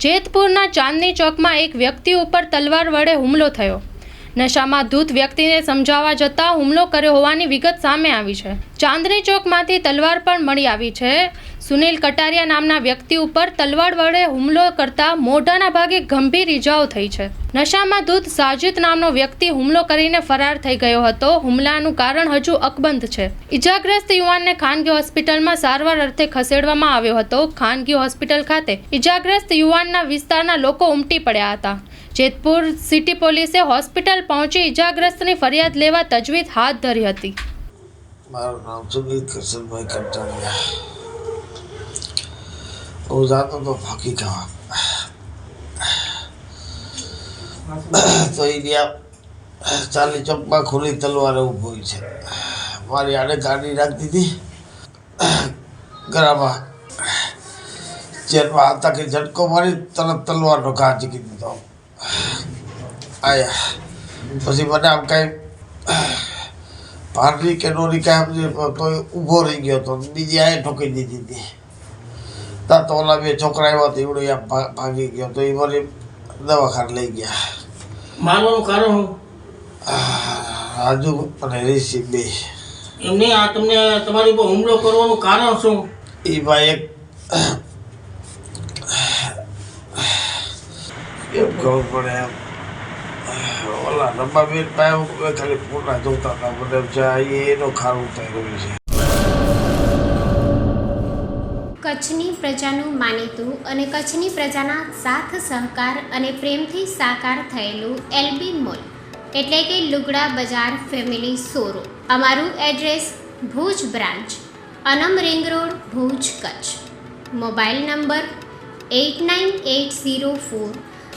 જેતપુરના ચાંદની ચોકમાં એક વ્યક્તિ ઉપર તલવાર વડે હુમલો થયો. નશામાં ધૂત વ્યક્તિને સમજાવવા જતાં હુમલો કર્યો હોવાની વિગત સામે આવી છે. ચાંદની ચોકમાંથી તલવાર પણ મળી આવી છે. સુનિલ કટારિયા નામના વ્યક્તિ ઉપર તલવાર વડે હુમલો કરતા મોઢાના ભાગે ગંભીર ઈજાઓ થઈ છે. નશામાં ધૂત સાજિદ નામનો વ્યક્તિ હુમલો કરીને ફરાર થઈ ગયો હતો. હુમલાનું કારણ હજુ અકબંધ છે. ઈજાગ્રસ્ત યુવાનને ખાનગી હોસ્પિટલમાં સારવાર અર્થે ખસેડવામાં આવ્યો હતો. ખાનગી હોસ્પિટલ ખાતે ઈજાગ્રસ્ત યુવાનના વિસ્તારના લોકો ઉમટી પડ્યા હતા. જેતપુર સિટી પોલીસે હોસ્પિટલ પહોંચી ઈજાગ્રસ્તની ફરિયાદ લેવા તજવીજ હાથ ધરી હતી મારું નામ સુમિત કરશનભાઈ કંટાળિયા હું જાતો તો ફાંકી ખાવા તો એ ત્યાં ચાલી ચોકમાં ખુલ્લી તલવારે ઊભો છે મારી આડે ગાડી રાખી દીધી ગળામાં જેનમાં હતા કે ઝટકો મારી તરત તલવારનો ઘા ચીકી દીધો આયા પછી મને આમ કાંઈ ભાંડરી કે નોરી કાંઈ સમજે કોઈ ઊભો રહી ગયો તો બીજી આએ ઠોકી દીધી હતી. તા તો ઓલા બે છોકરા આવ્યા તો એવડો આમ ભાગી ગયો તો એ મને દવાખાને લઈ ગયા. મારવાનું કારણ રાજુ અને ઋષિ બે. એમને આ તમને તમારી ઉપર હુમલો કરવાનું કારણ શું? એ ભાઈ એક કચ્છની પ્રજાનું માનીતું અને કચ્છની પ્રજાના સાથ, સહકાર અને પ્રેમથી સાકાર થયેલું એલબી મોલ, એટલે કે લુગડા બજાર ફેમિલી સોરો અમારું address Bhuj branch, Anam ring road, Bhuj Kutch. Mobile number eight nine eight zero four